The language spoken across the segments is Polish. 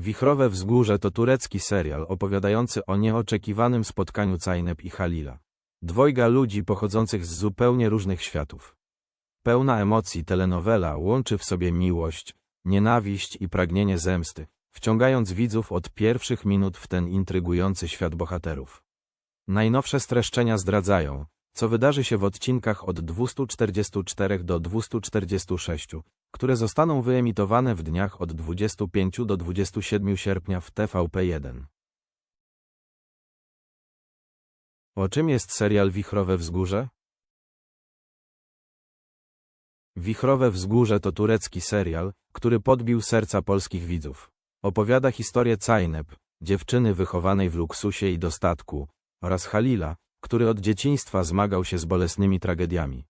Wichrowe Wzgórze to turecki serial opowiadający o nieoczekiwanym spotkaniu Cajnep i Halila. Dwojga ludzi pochodzących z zupełnie różnych światów. Pełna emocji telenowela łączy w sobie miłość, nienawiść i pragnienie zemsty, wciągając widzów od pierwszych minut w ten intrygujący świat bohaterów. Najnowsze streszczenia zdradzają, co wydarzy się w odcinkach od 244 do 246, które zostaną wyemitowane w dniach od 25 do 27 sierpnia w TVP1. O czym jest serial Wichrowe Wzgórze? Wichrowe Wzgórze to turecki serial, który podbił serca polskich widzów. Opowiada historię Cajnep, dziewczyny wychowanej w luksusie i dostatku, oraz Halila, który od dzieciństwa zmagał się z bolesnymi tragediami.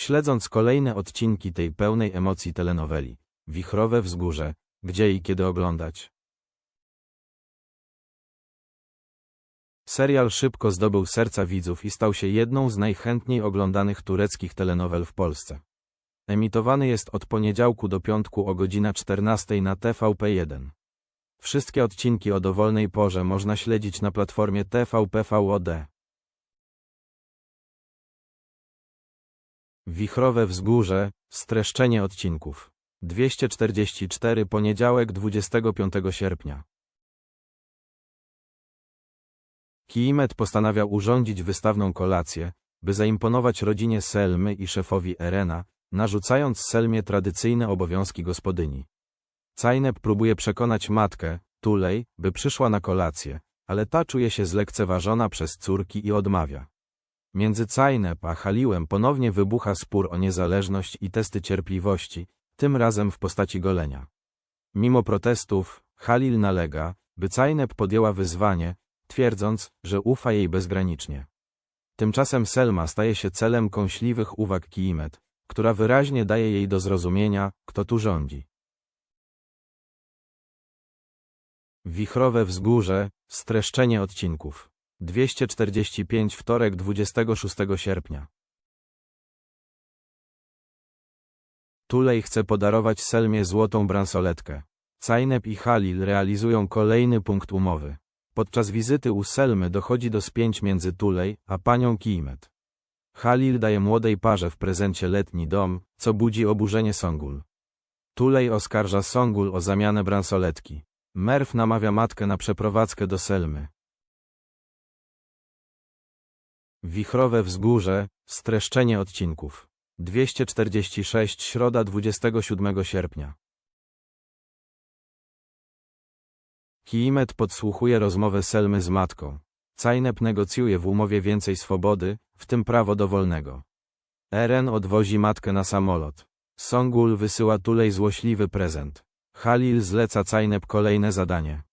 śledząc kolejne odcinki tej pełnej emocji telenoweli. Wichrowe Wzgórze, gdzie i kiedy oglądać. Serial szybko zdobył serca widzów i stał się jedną z najchętniej oglądanych tureckich telenowel w Polsce. Emitowany jest od poniedziałku do piątku o godzina 14 na TVP1. Wszystkie odcinki o dowolnej porze można śledzić na platformie TVP VOD. Wichrowe Wzgórze, streszczenie odcinków. 244 poniedziałek 25 sierpnia. Kiimet postanawiał urządzić wystawną kolację, by zaimponować rodzinie Selmy i szefowi Erena, narzucając Selmie tradycyjne obowiązki gospodyni. Cajnep próbuje przekonać matkę, Tulej, by przyszła na kolację, ale ta czuje się zlekceważona przez córki i odmawia. Między Cajnep a Haliłem ponownie wybucha spór o niezależność i testy cierpliwości, tym razem w postaci golenia. Mimo protestów, Halil nalega, by Cajnep podjęła wyzwanie, twierdząc, że ufa jej bezgranicznie. Tymczasem Selma staje się celem kąśliwych uwag Kiimet, która wyraźnie daje jej do zrozumienia, kto tu rządzi. Wichrowe Wzgórze, streszczenie odcinków. 245 wtorek 26 sierpnia. Tulej chce podarować Selmie złotą bransoletkę. Cajnep i Halil realizują kolejny punkt umowy. Podczas wizyty u Selmy dochodzi do spięć między Tulej a panią Kimet. Halil daje młodej parze w prezencie letni dom, co budzi oburzenie Songul. Tulej oskarża Songul o zamianę bransoletki. Merw namawia matkę na przeprowadzkę do Selmy. Wichrowe Wzgórze, streszczenie odcinków. 246 Środa 27 sierpnia. Kiimet podsłuchuje rozmowę Selmy z matką. Cajnep negocjuje w umowie więcej swobody, w tym prawo do wolnego. Eren odwozi matkę na samolot. Songul wysyła Tulej złośliwy prezent. Halil zleca Cajnep kolejne zadanie.